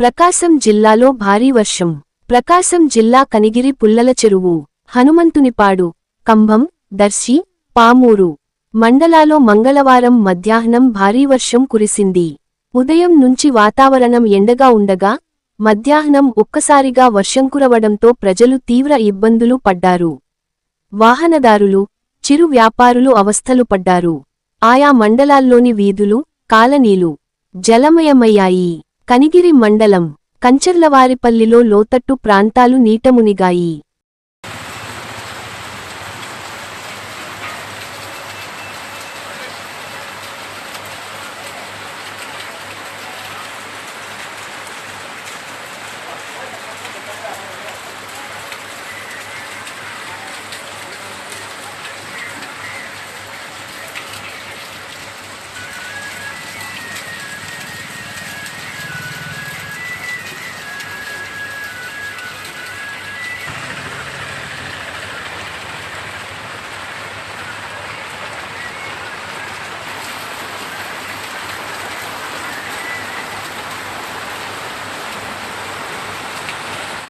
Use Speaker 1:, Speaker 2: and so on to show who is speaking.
Speaker 1: ప్రకాశం జిల్లాలో భారీ వర్షం. ప్రకాశం జిల్లా కనిగిరి పుల్లల చెరువు. హనుమంతునిపాడు. కంభం దర్శి పామూరు. మండలాలో మంగళవారం మధ్యాహ్నం భారీ వర్షం కురిసింది. ఉదయం నుంచి వాతావరణం ఎండగా ఉండగా మధ్యాహ్నం ఒక్కసారిగా వర్షం కురవడంతో ప్రజలు తీవ్ర ఇబ్బందులు పడ్డారు. వాహనదారులు చిరు వ్యాపారులు అవస్థలు పడ్డారు. ఆయా మండలాల్లోని వీధులు కాలనీలు జలమయమయ్యాయి. కనిగిరి మండలం కంచర్లవారిపల్లిలో లోతట్టు ప్రాంతాలు నీటమునిగాయి.